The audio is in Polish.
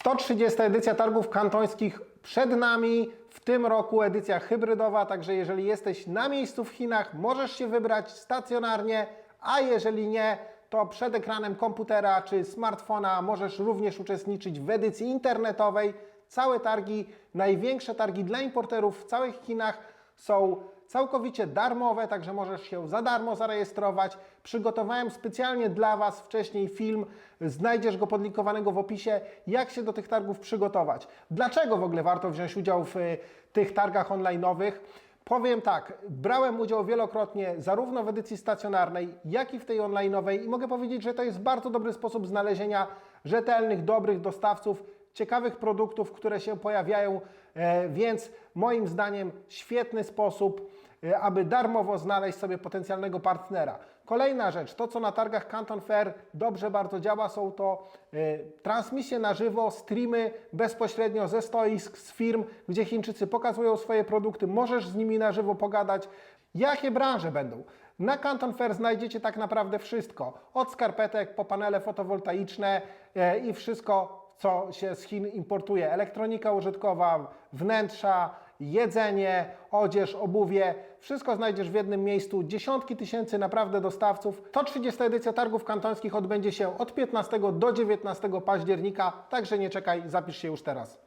130 edycja targów kantońskich przed nami. W tym roku edycja hybrydowa, także jeżeli jesteś na miejscu w Chinach, możesz się wybrać stacjonarnie, a jeżeli nie, to przed ekranem komputera czy smartfona możesz również uczestniczyć w edycji internetowej. Całe targi, największe targi dla importerów w całych Chinach są całkowicie darmowe, także możesz się za darmo zarejestrować. Przygotowałem specjalnie dla Was wcześniej film, znajdziesz go podlinkowanego w opisie, jak się do tych targów przygotować. Dlaczego w ogóle warto wziąć udział w y, tych targach online'owych? Powiem tak, brałem udział wielokrotnie zarówno w edycji stacjonarnej, jak i w tej online'owej i mogę powiedzieć, że to jest bardzo dobry sposób znalezienia rzetelnych, dobrych dostawców, ciekawych produktów, które się pojawiają, e, więc moim zdaniem świetny sposób, e, aby darmowo znaleźć sobie potencjalnego partnera. Kolejna rzecz, to co na targach Canton Fair dobrze bardzo działa, są to e, transmisje na żywo, streamy bezpośrednio ze stoisk, z firm, gdzie Chińczycy pokazują swoje produkty, możesz z nimi na żywo pogadać. Jakie branże będą? Na Canton Fair znajdziecie tak naprawdę wszystko, od skarpetek po panele fotowoltaiczne i wszystko, co się z Chin importuje. Elektronika użytkowa, wnętrza, jedzenie, odzież, obuwie. Wszystko znajdziesz w jednym miejscu. Dziesiątki tysięcy naprawdę dostawców. To 30 edycja targów kantońskich odbędzie się od 15 do 19 października, także nie czekaj, zapisz się już teraz.